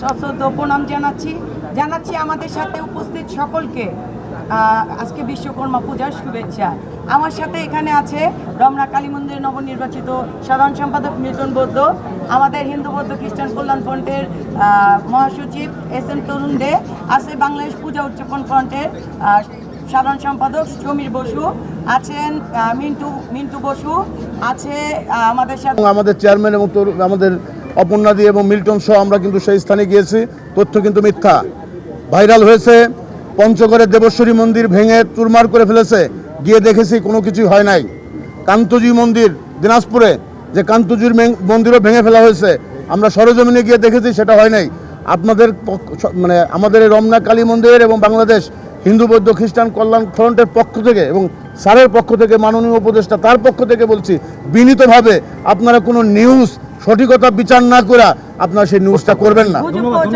সশ্রদ্ধ প্রণাম জানাচ্ছি। জানাচ্ছি আমাদের সাথে উপস্থিত সকলকে আজকে বিশ্বকর্মা পূজার শুভেচ্ছা। আমার সাথে এখানে আছে রমনা কালী মন্দির নবনির্বাচিত সাধারণ সম্পাদক মিল্টন বৌদ্ধ, আমাদের হিন্দু বৌদ্ধ খ্রিস্টান কল্যাণ ফ্রন্টের মহাসচিব এস এম তরুণ দে, আছে বাংলাদেশ পূজা উদযাপন ফ্রন্টের সাধারণ সম্পাদক সমীর বসু, আছেন মিন্টু মিন্টু বসু, আছে আমাদের সাথে আমাদের চেয়ারম্যান এবং আমাদের অপর্ণাদি এবং মিল্টন সহ আমরা কিন্তু সেই স্থানে গিয়েছি। তথ্য কিন্তু মিথ্যা। ভাইরাল হয়েছে, পঞ্চগড়ের দেবশ্বরী মন্দির ভেঙে চুরমার করে ফেলেছে। গিয়ে দেখেছি কোনো কিছুই হয় নাই। কান্তজি মন্দির, দিনাজপুরে, যে কান্তজির মন্দিরও ভেঙে ফেলা হয়েছে। আমরা সরজমিনে গিয়ে দেখেছি সেটা হয় নাই। আপনাদের মানে আমাদের রমনা কালী মন্দির এবং বাংলাদেশ হিন্দু, বৌদ্ধ, খ্রিস্টান কল্যাণ ফ্রন্টের পক্ষ থেকে এবং স্যারের পক্ষ থেকে মাননীয় উপদেষ্টা তার পক্ষ থেকে বলছি, বিনীতভাবে আপনারা কোনো নিউজ সঠিকতা বিচার না করে আপনারা সেই নিউজটা করবেন না।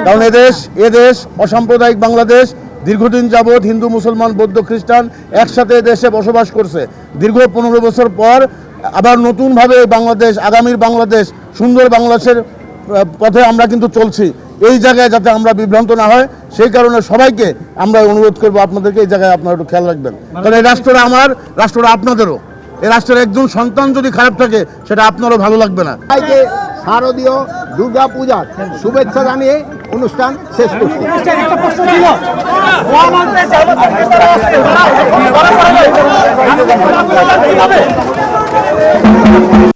কারণ এদেশ এদেশ অসাম্প্রদায়িক বাংলাদেশ দীর্ঘদিন যাবৎ হিন্দু মুসলমান বৌদ্ধ খ্রিস্টান একসাথে এ দেশে বসবাস করছে। দীর্ঘ পনেরো বছর পর আবার নতুনভাবে এই বাংলাদেশ আগামীর বাংলাদেশ সুন্দর বাংলাদেশের পথে আমরা কিন্তু চলছি। এই জায়গায় যাতে আমরা বিভ্রান্ত না হয় সেই কারণে সবাইকে আমরা অনুরোধ করব আপনাদেরকে এই জায়গায় আপনারা একটু খেয়াল রাখবেন। কারণ এই রাষ্ট্রটা আমার রাষ্ট্রটা আপনাদেরও। এই রাষ্ট্রের একজন সন্তান যদি খারাপ থাকে সেটা আপনারও ভালো লাগবে না। শারদীয় দুর্গা পূজার শুভেচ্ছা জানিয়ে অনুষ্ঠান শেষ করছি। একটা